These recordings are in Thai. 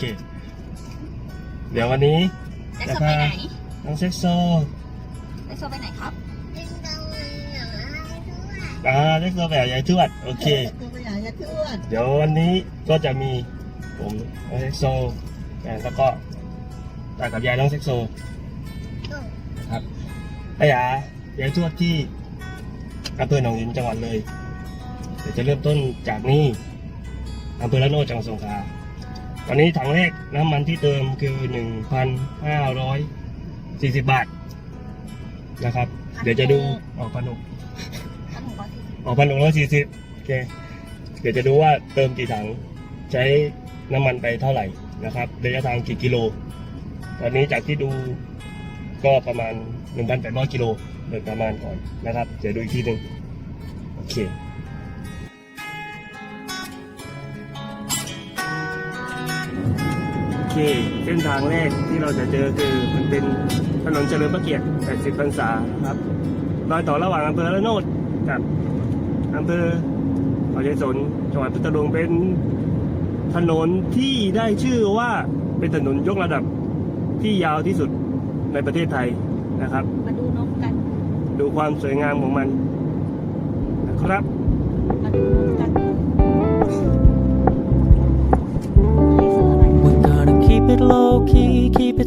เค เดี๋ยววันนี้แจ็คโซไปไหนน้องเซ็กโซแจ็คโซไปไหนครับอ่าเซ็กโซแบบยายทวด โอเคตัวไปใหญ่จะทวดเดี๋ยววันนี้ก็จะมีผมน้องเซ็กโซอ่าแล้วก็ตากับยายน้องเซ็กโซ ครับไอ้ยายายทวดที่อำเภอหนองหินจังหวัดเลย เดี๋ยวจะเริ่มต้นจากนี่อำเภอละโนดจังหวัดสงขลาต อนนี้ถังแรกน้ำมันที่เติมคือหนึ่งพันห้าร้อยสี่สิบบาทนะครับ เดี๋ยวจะดูออกพันหกท่านหนูร้อออกพันหกร้อยสี่สิบโอเค เดี๋ยวจะดูว่าเติมกี่ถังใช้น้ำมันไปเท่าไหร่นะครับระยะทางกี่กิโล ตอนนี้จากที่ดูก็ประมาณ 1,800 กิโลโดยประมาณก่อนนะครับ เดี๋ยวดูอีกทีหนึ่งโอเค เคเส้นทางแรกที่เราจะเจอคือมันเป็นถนนเฉลิมพระเกียรติ 80 พรรษาครับรอยต่อระหว่างอำเภอละโนดกับอำเภอเขาชัยสนจังหวัดพัทลุงเป็นถนนที่ได้ชื่อว่าเป็นถนนยกระดับที่ยาวที่สุดในประเทศไทยนะครับ มาดูนกกัน ดูความสวยงามของมันนะครับ มาดูนก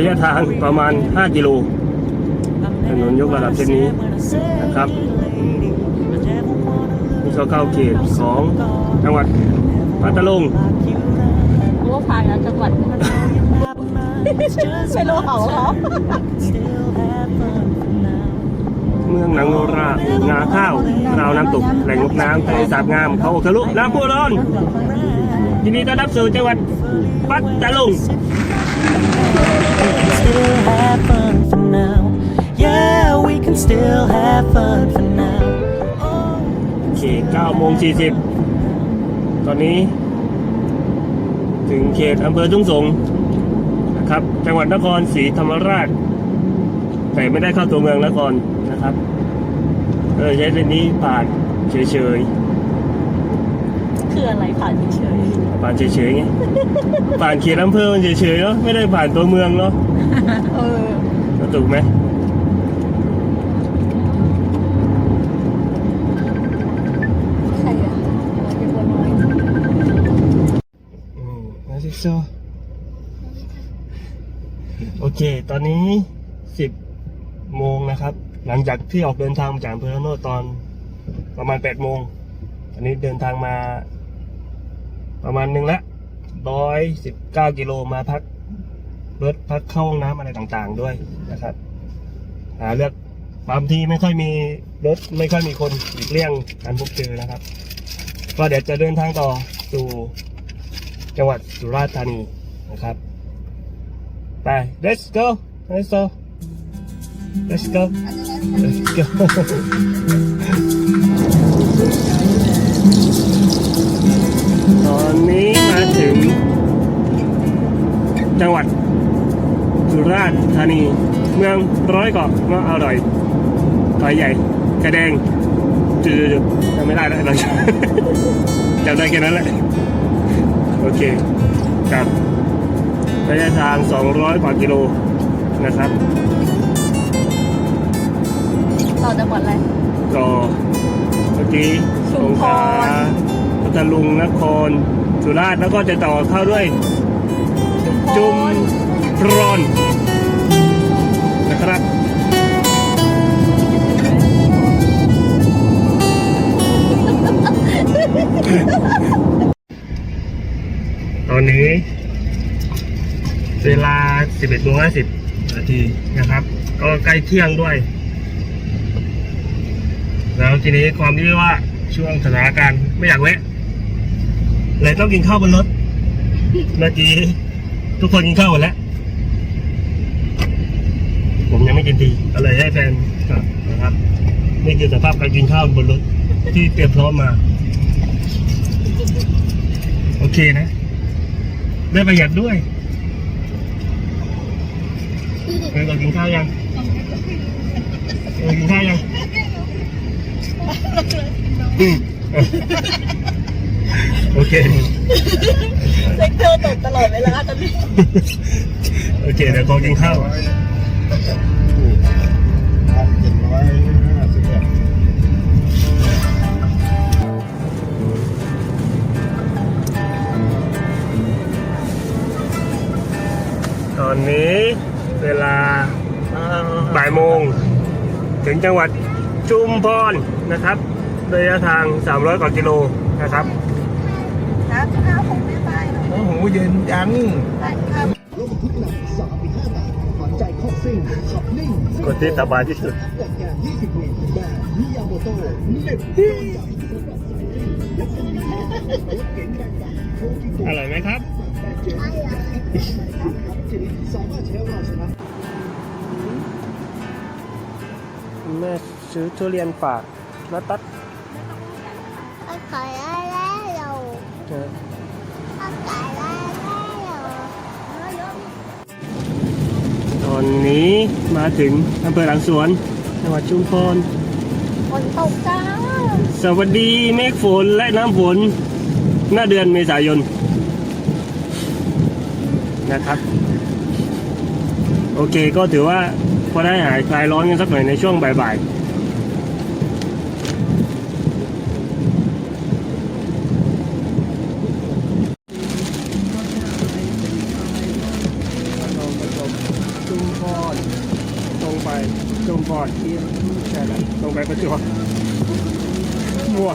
ระยะทางประมาณ 5 กิโลถนนยกระดับเส้นนี้นะครับนี่ก็เข้าเขตของจังหวัดพัทลุงรู้ว่าพายแล้วจังหวัดไม่รู้เขาเหรอเมืองนางโนรานาข้าวราวน้ำตก แหล่งงบน้ำทะเลสาบงาม เขาอกทะลุน้ำพุร้อนยินดีต้อนรับสู่จังหวัดพัทลุง still have fun for now. Yeah, we can still have fun for now. โอเค9โมง40 ตอนนี้ ถึงเขตอำเภอทุ่งสงนะครับ จังหวัดนครศรีธรรมราช แต่ไม่ได้เข้าตัวเมืองนครนะครับเออใช้เส้นนี้ผ่านเฉย คืออะไรผ่านเฉยๆผ่านเฉยๆไงผ่านเขตอำเภอมันเฉยๆเนาะไม่ได้ผ่านตัวเมืองเนาะๆเออ ถูกไหมใครอะเป็นบัวน้อย อืมนาซิโซโอเค ตอนนี้สิบโมงนะครับ หลังจากที่ออกเดินทางมาจากอำเภอละโนดตอนประมาณแปดโมงตอนนี้เดินทางมา ประมาณหนึ่งละร้อยสิบเก้ากิโลมาพักรถพักเข้าห้องน้ำอะไรต่างๆด้วยนะครับหาเลือกบางที่ไม่ค่อยมีรถไม่ค่อยมีคนหลีกเลี่ยงการพบเจอนะครับ ก็เดี๋ยวจะเดินทางต่อสู่จังหวัดสุราษฎร์ธานีนะครับไป let's go let's go let's go let's go ตอนนี้มาถึง จังหวัดสุราษฎร์ธานี เมืองร้อยเกาะเมืองอร่อยต่อยใหญ่กระแดงจืดจำไม่ได้แล้วเราจำได้แค่นั้นแหละ โอเคครับระยะทาง 200 กว่ากิโลนะครับต่อจังหวัดอะไรก็เมื่อกี้ชุสมงพขรลา พัทลุงนคร สุราษฎร์แล้วก็จะต่อเข้าด้วย จุมพรอนนะครับตอนนี้ เวลา 11โมง50นาทีนะครับ ก็ใกล้เที่ยงด้วย แล้วทีนี้ความที่ว่าช่วงสถานการณ์ไม่อยากแวะ เลยต้องกินข้าวบนรถเมื่อกี้ทุกคนกินข้าวหมดแล้ว ผมยังไม่กินทีก็เลยให้แฟนกลับนะครับนี่คือสภาพการกินข้าวบนรถที่เตรียมพร้อมมา โอเคนะ ได้ประหยัดด้วยเออกินข้าวยังเออกินข้าวยังอืม โอเค เซ็กเตอร์ตกตลอดเวลาตอนนี้โอเคเดี๋ยวขอกินข้าวพันเจ็ดร้อยห้าสิบเอ็ดตอนนี้เวลาบ่ายโมง ถึงจังหวัดจุมพรนะครับ ระยะทาง 300 กว่ากิโลนะครับครับข้าวผมไม่ไปหรอก โอ้โห เย็นจังได้ครับรถบรรทุกหนักสามห้าตันฝันใจคอกซิ่งขับนิ่งกดที่สบายที่สุดแต่งงาน20วิแบรนด์มิยาโมโต้เน็ตโดนใจสำหรับสายซิ่งและสนิทรถเก๋งแรงดันโคกิโกอร่อยไหมครับแบบเจ็ดครับชนิดสามารถใช้เราชนะแม่ซื้อทุเรียนฝากนะตัด Con khởi ra lá lù เออ อนนี้มาถึงอำเภอหลังสวนจังหวัดชุมพรฝนตกจ้าสวัสดีเมฆฝนและน้ำฝนหน้าเดือนเมษายนนะครับ โอเคก็ถือว่าพอได้หายคลายร้อนกันสักหน่อยในช่วงบ่ายๆ จุมพรใช่แล้วตรงไปประจวบมั่ว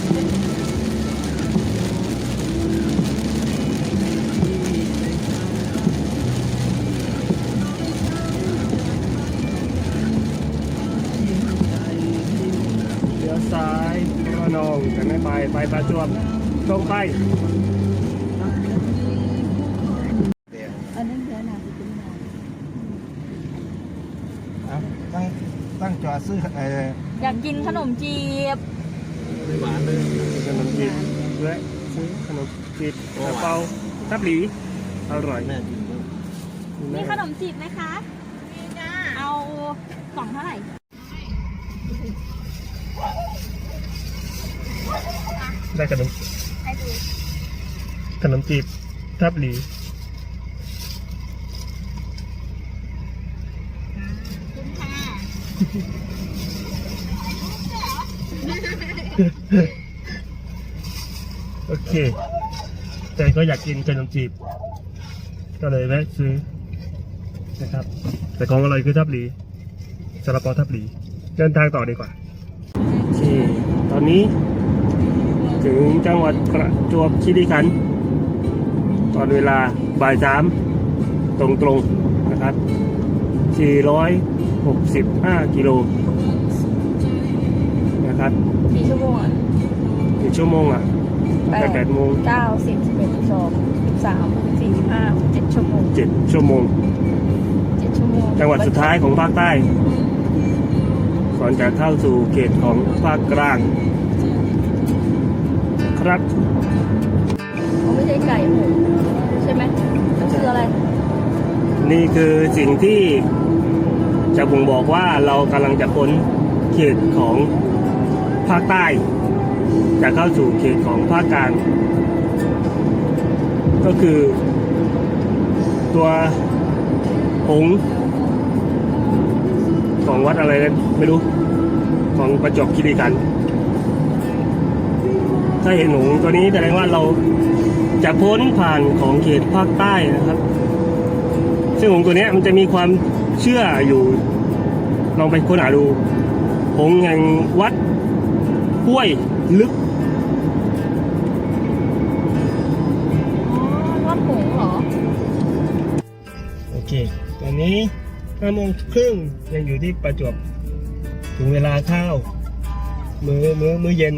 เลี้ยวซ้ายระนองแต่ไม่ไปไปประจวบตรงไป กกินขนมจีบหวานเลยขนมจีบและซื้อขนมจีบกระเป๋าทับหลีอร่อยแม่กินบ้างมีขนมจีบไหมคะมีจ้าเอากล่องเท่าไหร่ได้ขนมขนมจีบทับหลี โอเค แต่ก็อยากกินขนมจีบ ก็เลยแวะซื้อนะครับ แต่ของอร่อยคือทับหลีซาลาเปาทับหลี เดินทางต่อดีกว่า โอเค ตอนนี้ ถึงจังหวัดประจวบคีรีขันธ์ตอนเวลาบ่ายสามตรงตรงๆนะครับ 465 กิโล นะครับกี่ชั่วโมงอะกี่ชั่วโมงอะตั้งแต่แปดโมงเก้าสิบสิบเอ็ดสิบสองสิบสามสี่สิบห้าเจ็ดชั่วโมงเจ็ดชั่วโมงเจ็ดชั่วโมง จังหวัดสุดท้ายของภาคใต้ก่อนจะเข้าสู่เขตของภาคกลาง ครับเขาไม่ใช่ไก่หมูใช่ไหมมันคืออะไร นี่คือสิ่งที่จะบ่งบอกว่าเรากำลังจะพ้นเขตของ ภาคใต้ จะเข้าสู่เขตของภาคกลาง ก็คือ ตัวหงของวัดอะไรกันไม่รู้ ของประจบคีรีขัน ถ้าเห็นหงส์ตัวนี้แสดงว่าเราจะพ้นผ่านของเขตภาคใต้นะครับ ซึ่งหงตัวนี้มันจะมีความเชื่ออยู่ ลองไปค้นหาดูหงแห่งวัด ห้วยลึกอ๋อวัดหงส์เหรอ โอเค ตอนนี้ห้าโมงครึ่งยังอยู่ที่ประจวบถึงเวลาข้าว มื้อมื้อมื้อเย็น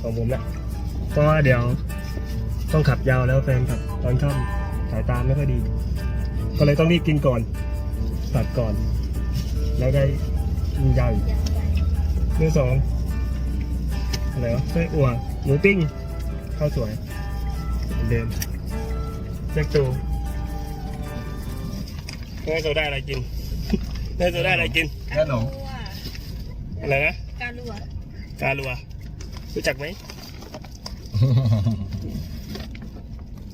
ของผมละเพราะว่าเดี๋ยวต้องขับยาวแล้วแฟนขับตอนค่ำสายตาไม่ค่อยดี ก็เลยต้องรีบกินก่อนตัดก่อน แล้วได้กินยาวอีกมื้อสอง อะไรวะไส้อั่วหมูปิ้งข้าวสวยเหมือนเดิมเจ๊กตูแม่โซได้อะไรกินแม่โซได้อะไรกินแค่หนมอะไรนะการรัวกาลัวรู้จักไหม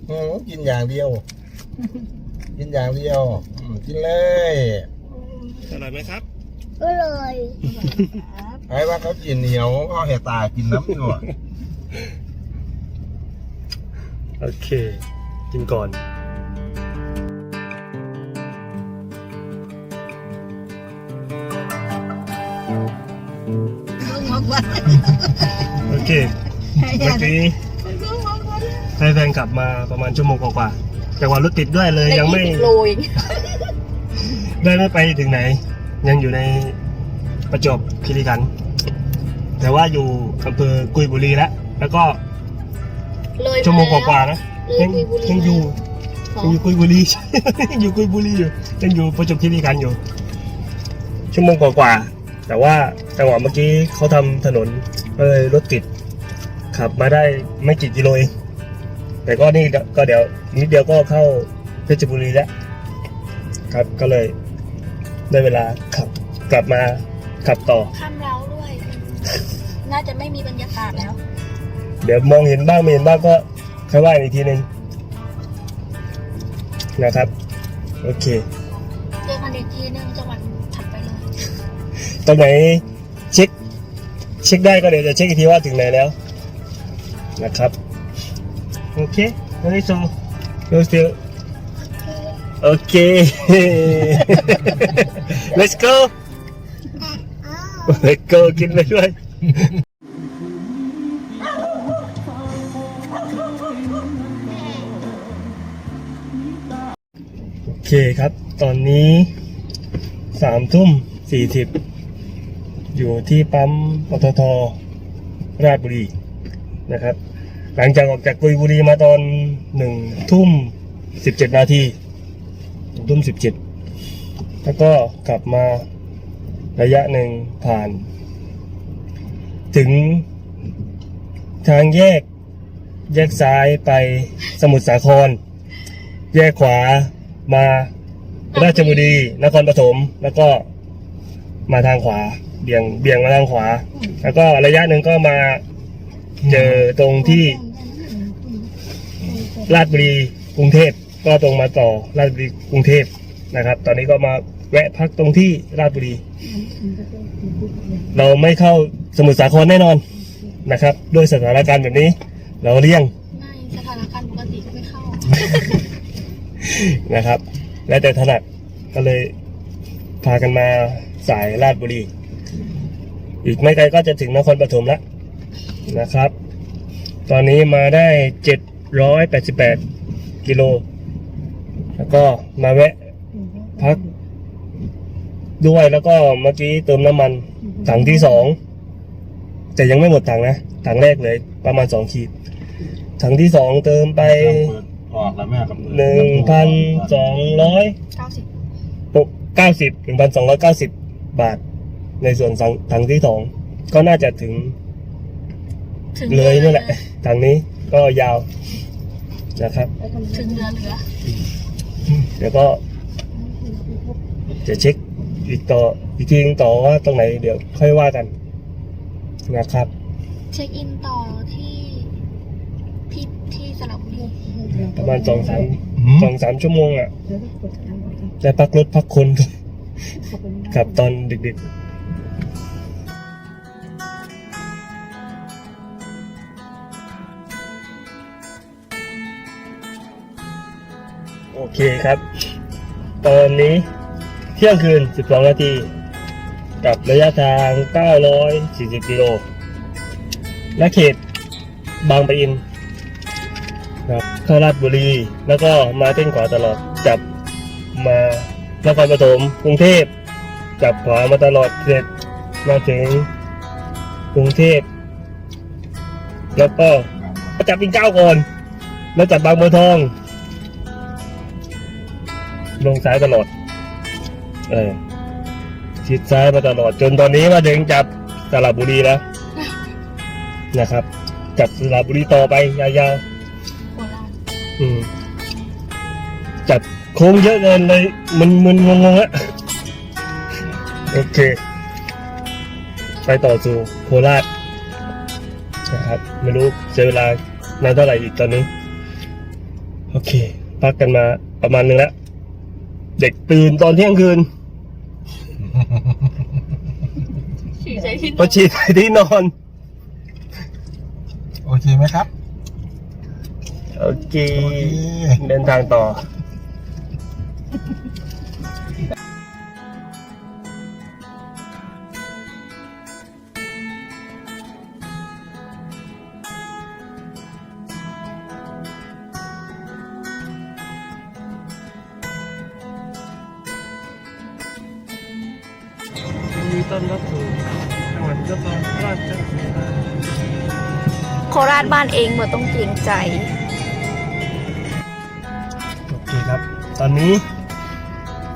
โอ้กินอย่างเดียว กินอย่างเดียวอืมกินเลยอร่อยไหมครับก็เลย ใครว่าเขากินเหนียวเขาแหกตากินน้ำอยู่อะโอเค กินก่อนโอเค เมื่อกี้ให้แฟนกลับมาประมาณชั่วโมงกว่าๆจากวันรถติดด้วยเลยยังไม่โลเองได้ไม่ไปถึงไหน ยังอยู่ในประจวบคีรีขันธ์ แต่ว่าอยู่อำเภอกุยบุรีแล้วแล้วก็เลยชั่วโมงกว่าๆนะเลยัยงกุยบุรียังอยู่เหรอยังอยู่กุยบุรี ยังอยู่กุยบุรีอยู่ยังอยู่ประจวบคีรีขันธ์อยู่ ชั่วโมงกว่าๆแต่ว่าจังหวะเมื่อกี้เขาทำถนนก็เลยรถติดขับมาได้ไม่กี่กิโลเองแต่ก็นี่ก็เดี๋ยวนิดเดียวก็เข้าเพชรบุรีแล้วครับก็เลยได้เวลาขับกลับมาขับต่อคำเราด้วย น่าจะไม่มีบรรยากาศแล้ว เดี๋ยวมองเห็นบ้างไม่เห็นบ้างก็ค่อยว่าอีกทีหนึ่งนะครับ โอเคเจอกันอีกทีหนึงจังหวัดถัดไปเลยตรงไหนเช็คเช็คได้ก็เดี๋ยวจะเช็คอีกทีว่าถึงไหนแล้ว นะครับ โอเคอันนี้ so you still โอเค let's go let's go กินไปด้วย โอเคครับ ตอนนี้สามทุ่มสี่สิบอยู่ที่ปั๊มปตทราชบุรีนะครับ หลังจากออกจากกุยบุรีมาตอนหนึ่งทุ่มสิบเจ็ดนาทีหนึ่งทุ่มสิบเจ็ดแล้วก็กลับมาระยะหนึ่งผ่าน ถึงทางแยก แยกซ้ายไปสมุทรสาคร แยกขวามาราชบุรีนครปฐมแล้วก็มาทางขวา เบี่ยงเบี่ยงมาทางขวา แล้วก็ระยะหนึ่งก็มาเจอตรงที่ราชบุรีกรุงเทพก็ตรงมาต่อราชบุรีกรุงเทพนะครับ ตอนนี้ก็มา แวะพักตรงที่ราชบุรี เราไม่เข้าสมุทรสาครแน่นอนนะครับด้วยสถานการณ์แบบนี้ เราเลี่ยงไม่สถานการณ์ปกติก็ไม่เข้านะครับ แล้วแต่ถนัดก็เลยพากันมาสายราชบุรี อีกไม่ไกลก็จะถึงนครปฐมแล้วนะครับ ตอนนี้มาได้ 788 กิโล แล้วก็มาแวะพัก ด้วย แล้วก็เมื่อกี้เติมน้ำมันถังที่สองแต่ยังไม่หมดถังนะถังแรกเลย ประมาณสองขีดถังที่สองเติมไปเปิดออกแล้วแม่กับหนึ่งพันสองร้อย90เก้าสิบหนึ่งพันสองร้อยเก้าสิบบาท ในส่วนสังถังที่สองก็น่าจะถึงถึง เลยนี่แหละถังนี้ก็ยาวนะครับถึงเหลือเหลือ เดี๋ยวก็จะเช็ค อีกต่ออีกทีนึงต่อว่าตรงไหนเดี๋ยวค่อยว่ากันนะครับ เช็คอินต่อที่ที่ที่สระบุรีประมาณสองสามสองสามชั่วโมงอะแต่พักรถพักคนก่อนขับตอนดึกๆโอเคครับ ตอนนี้เที่ยงคืน 12 นาที กับระยะทาง 940 กิโลและเขตบางปะอินครับเข้าราชบุรี แล้วก็มาเส้นขวาตลอด จับมานครปฐมกรุงเทพ จับขวามาตลอดเสร็จมาถึงกรุงเทพ แล้วก็จับปิ่นเก้าก่อน แล้วจับบางบัวทอง ลงซ้ายตลอด เออชิดซ้ายมาตลอดจนตอนนี้มาถึงจับสระบุรีแล้ว นะครับ จับสระบุรีต่อไปยาวๆโคราชอืม จัดโค้งเยอะเกินเลย มันมึนงงๆอะโอเค ไปต่อสู่โคราชนะครับ ไม่รู้เสียเวลานานเท่าไหร่อีกตอนนี้ โอเค พักกันมาประมาณนึงแล้ว เด็กตื่นตอนเที่ยงคืน ฉี่ใจที่พอฉีดที่นอน โอเคไหมครับ โอเค โอเค เดินทางต่อาชบ้านเองเมื่อต้องเกรงใจ โอเคครับ ตอนนี้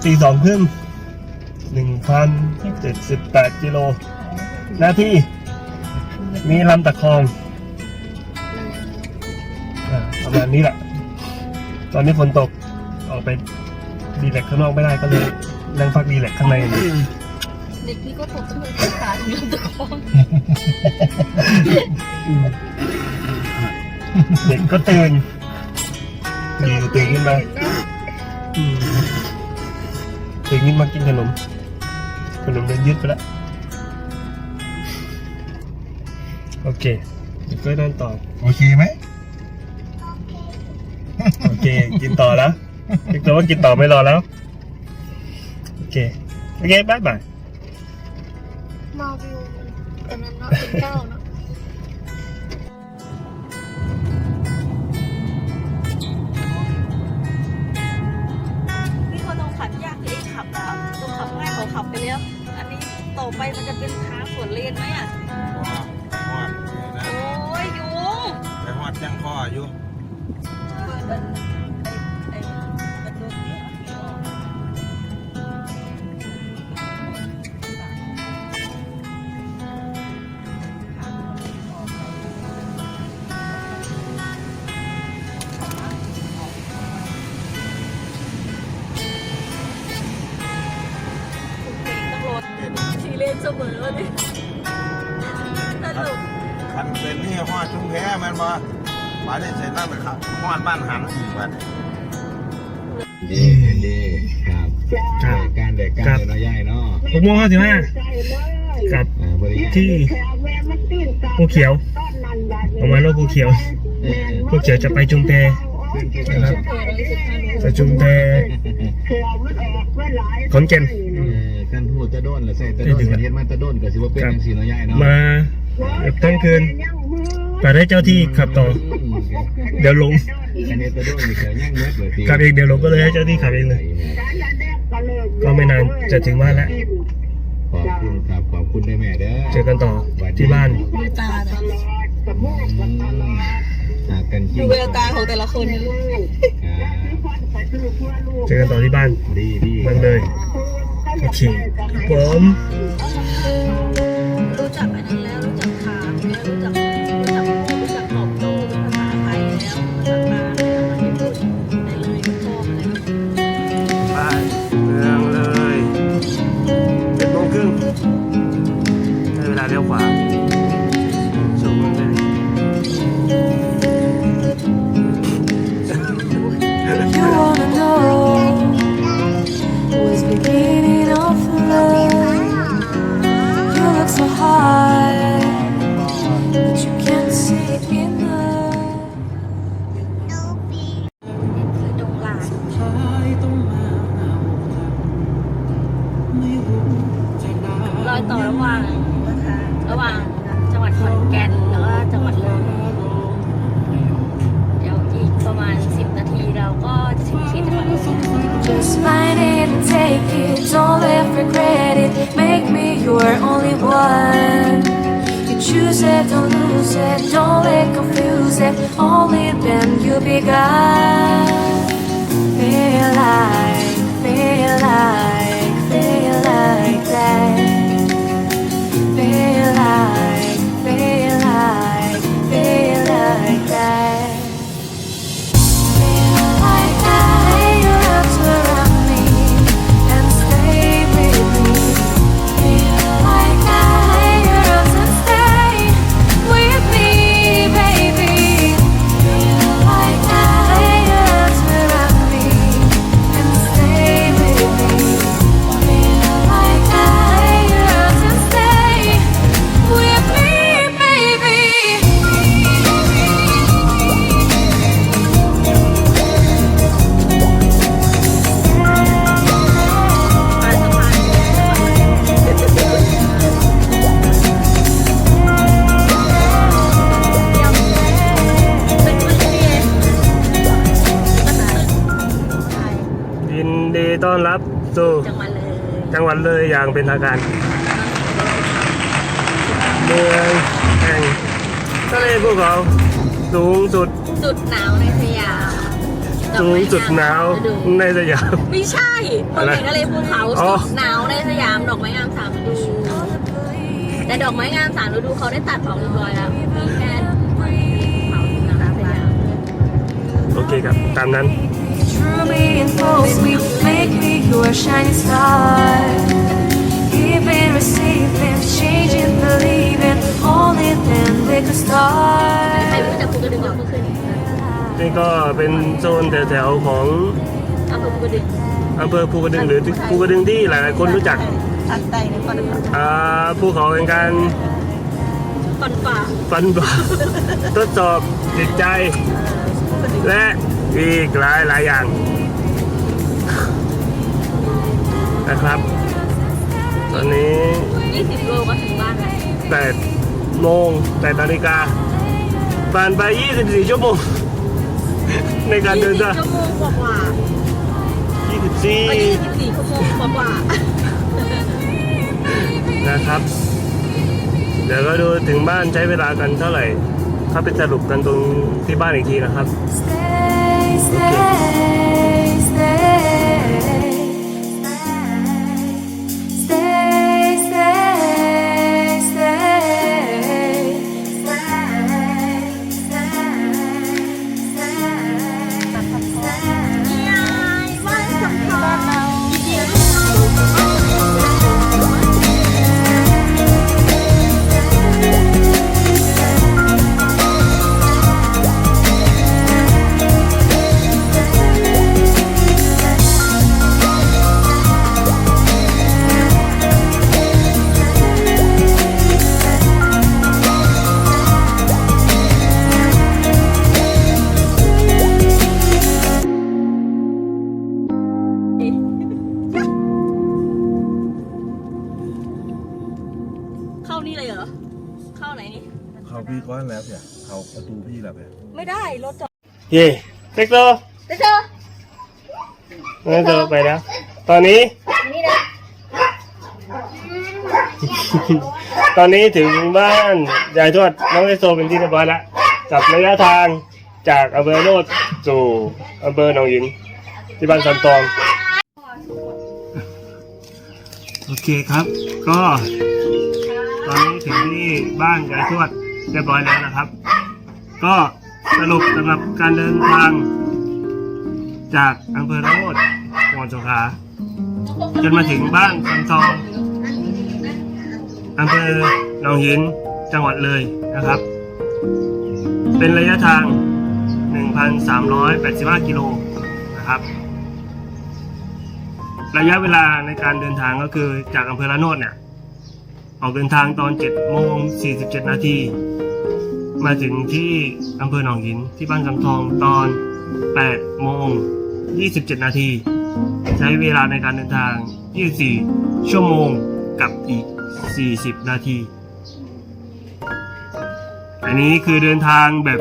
ตีสองครึ่งหนึ่งพันเจ็ดสิบแปดกิโล หน้าที่ มีลำตะคองอ่าประมาณนี้แหละ ตอนนี้ฝนตก ออกไปดีแลกซ์ข้างนอกไม่ได้ก็เลยนั่งพักดีแลกซ์ข้างในอย่างเดียวเด็กนี่ก็ตกตั้งแต่ขาถึงลำตะคอง อืม เด็กก็ตื่นดีตื่นขึ้นมาอืมตื่นขึ้นมากินขนม ขนมโดนยึดไปแล้ว โอเคเดี๋ยวก็เดินต่อ โอเคไหม โอเค กินต่อแล้วคิดว่ากินต่อไม่รอแล้ว โอเค โอเคบายบายมาวิวตอนนั้นเนาะเป็นเก้าเนาะ ไปแล้ว อันนี้ต่อไปมันจะเป็นทางสวนเลนไหมอะฮอดโอ้ยยุงไปฮอดจังข้ออยู่เปิด โมงห้าสิบห้ากับอ่าบริการที่ ภูเขียว ประมาณว่าภูเขียวเออภูเขียวจะไปจุมแพนะครับจะจุมแพขอนแก่นเออกันหูตะโดนหรือใส่ตะโดนประเทศมาตะโดนก็สิว่าเป็นจังสีน้อยใหญ่เนาะมาเกือบทั้งคืนแต่ได้เจ้าที่ขับต่ออืมเดี๋ยวลงอันนี้ตะโดนนี่เสียย่างเม็ดเลยสิขับเองเดี๋ยวลงก็เลยให้เจ้าที่ขับเองเลย ก็ไม่นานจะถึงบ้านแล้วขอบคุณ ครับขอบคุณได้แม่เด้อเจอกันต่อที่บ้านดูตานะอืมหากกันจริดูงแววตาของแต่ละคนนะครับเจอกันต่อที่บ้านดีดีเมืองเลยโอเคครับผมรู้ only confused, only then you be began. Feel like, feel like. เลยอย่างเป็นทางการเมืองแห่งทะเลภูเขาสูงสุดสุดหนาวในสยามสูงสุดหนาวในสยาม ไม่ใช่คนอะไรเห็นทะเลภูเขาอ๋อ สุดหนาวในสยามดอกไม้งามสามฤดู แต่ดอกไม้งามสามฤดูเขาได้ตัดออกเรียบร้อยแล้วมีแค่ภูเขานะคะสยาม โอเคครับ ตามนั้น True me and false me, make me your shining star. Giving, receiving, changing, believing, only then we could ใคร start. ไม่รู้จักภูกระดึงหรอกเมื่อคืนนี้นี่ก็เป็นโซนแถวๆของอำเภอภูกระดึงอำเภอภูกระดึงหรือภูกระดึงที่หลายๆคนรู้จักทางใต้ในคอนโดอ่าภูเขาแห่งการฟันฝ่าฟันฝ่าทดสอบจิตใจ และอีกหลายหลายอย่าง นะครับ ตอนนี้20โลก็ถึงบ้านแล้ว8โมง8นาฬิกาผ่านไป 24 ชั่วโมง ในการเดินทาง20ชั่วโมงกว่าๆก็24 24ชั่วโมงกว่าๆนะครับ เดี๋ยวก็ดูถึงบ้านใช้เวลากันเท่าไหร่เข้าไปสรุปกันตรงที่บ้านอีกทีนะครับ Stay, stay, เข้าไหนนี่ เขาพี่ก้อนแล้วเนี่ยเขาประตูพี่แล้วเนี่ยไม่ได้รถจอดเย่เซ็กโตเดี๋ยวเจอเซ็กโตไปแล้ว ตอนนี้ นี่นะ ตอนนี้ถึงบ้านยายทวดน้องเอโซเป็นที่เรียบร้อยแล้วกับระยะทางจากอำเภอโนดสู่อำเภอหนองหินที่บ้านสันตอง โอเคครับ ก็ต ที่บ้านยายทวดเรียบร้อยแล้วนะครับ ก็สรุปสำหรับการเดินทาง จากอำเภอระโนดจังหวัดสงขลาจนมาถึงบ้านสันตองอำเภอหนองหินจังหวัดเลยนะครับ เป็นระยะทาง 1,385 กิโลนะครับ ระยะเวลาในการเดินทางก็คือจากอำเภอละโนดเนี่ย ออกเดินทางตอน7โมง47 นาที มาถึงที่อำเภอหนองหินที่บ้านกำทองตอน8โมง27 นาที ใช้เวลาในการเดินทาง 24 ชั่วโมงกับอีก 40 นาที อันนี้คือเดินทางแบบ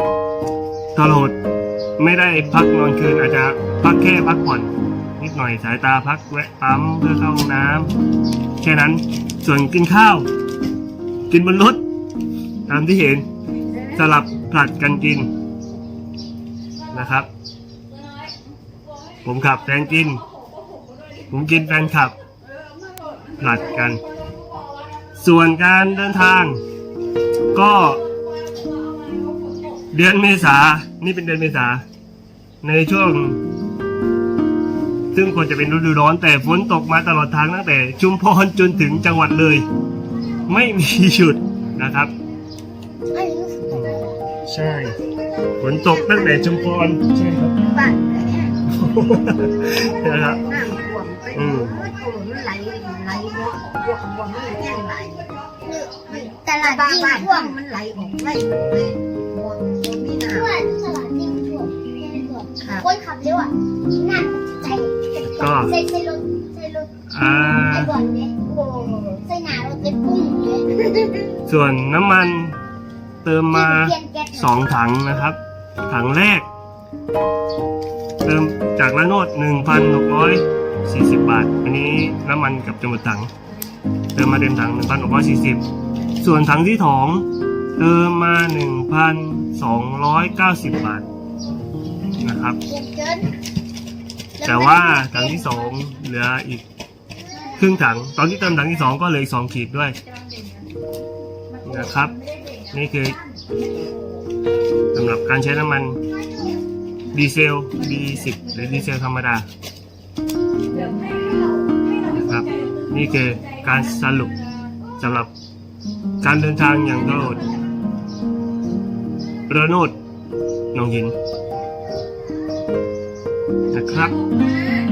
ตลอดไม่ได้พักนอนคืนอาจจะพักแค่พักผ่อน นิดหน่อยสายตาพักแวะปั๊มเพื่อเข้าห้องน้ำแค่นั้นส่วนกินข้าว กินบนรถตามที่เห็นสลับผลัดกันกินนะครับ ผมขับแฟนกิน ผมกินแฟนขับผลัดกัน ส่วนการเดินทาง ก็ เดือนเมษานี่เป็นเดือนเมษาในช่วง ซึ่งควรจะเป็นฤดูร้อนแต่ฝนตกมาตลอดทางตั้งแต่ชุมพรจนถึงจังหวัดเลย ไม่มีหยุดนะครับอันนี้รู้สึกตกใจนะใช่ฝนตกตั้งแต่ชุมพรใช่ครับบ้านแต่เนี่ยนะครับน้ำท่วมไปอืมตัวมันไหลไหลบวกบวกบวกมันแห้งไหลตลาดบ้านยิ่งบ้านท่วมมันไหลออกไหลเลยบวกบวกมีน้ท่วมตลาดยิ่งท่วมยิ่งท่วมำครับคนขับเร็วอะนั่นใจใส่ใส่รถใส่รถอ่าไอ้บอลเนี่ยโอ้ใส่หนารถเป็นปุ้งเลยส่วนน้ำมันเติมมาเปลี่ยนแก๊สสองถังนะครับ ถังแรก เติมจากละโนด1,640 บาท อันนี้น้ำมันกับจมูกถัง เติมมาเต็มถัง 1,640 ส่วนถังที่สองเติมมา 1,290 บาทนะครับเปลี่ยนเกิน แต่ว่าถังที่สองเหลืออีกครึ่งถัง ตอนที่เติมถังที่สองก็เหลยสองขีดด้วยนะครับ นี่คือสำหรับการใช้น้ำมันดีเซล B10 หรือดีเซลธรรมดาครับนี่คือการสรุปสำหรับการเดินทางอย่างตลอดระโนดหนองหิน นะครับ